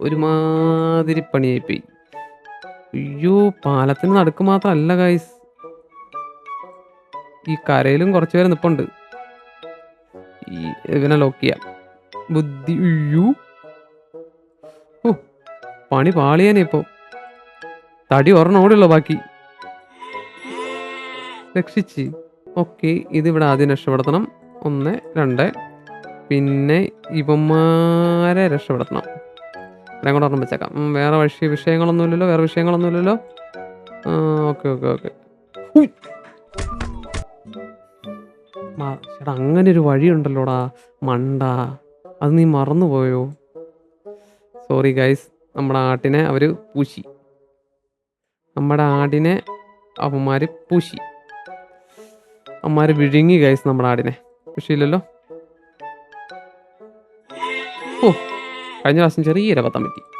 ഒരുമാതിരി പണിയായിപ്പോയി. അയ്യോ പാലത്തിന് നടുക്ക് മാത്രമല്ല ഗൈസ് ഈ കരയിലും കുറച്ച് പേര് നിപ്പുണ്ട്. ഈ ഇവനെ ലോക്ക് ചെയ്യാം. ബുദ്ധി അയ്യോ ഓ പണി പാളിയാനേ ഇപ്പോ. തടി ഒരെണ്ണം ഓടുള്ള ബാക്കി. രക്ഷിച്ച്. ഓക്കെ ഇതിവിടെ ആദ്യം രക്ഷപ്പെടുത്തണം. ഒന്ന് രണ്ട്. പിന്നെ ഇവന്മാരെ രക്ഷപ്പെടുത്തണം. ഇത്രയും കൂടെ വെച്ചേക്കാം. വേറെ വിഷയ വിഷയങ്ങളൊന്നുമില്ലല്ലോ വേറെ വിഷയങ്ങളൊന്നുമില്ലല്ലോ. Okay okay okay. ചേട്ടാ അങ്ങനെ ഒരു വഴിയുണ്ടല്ലോടാ മണ്ട. അത് നീ മറന്നുപോയോ? സോറി ഗൈസ് നമ്മുടെ ആട്ടിനെ അവർ പൂശി. നമ്മുടെ ആടിനെ അവന്മാർ പൂശി. അമ്മമാർ വിഴുങ്ങി ഗൈസ് നമ്മുടെ ആടിനെ. പൂശിയില്ലല്ലോ? ഓ. കഴിഞ്ഞ പ്രാവശ്യം ചെറിയൊരു അബദ്ധം പറ്റി.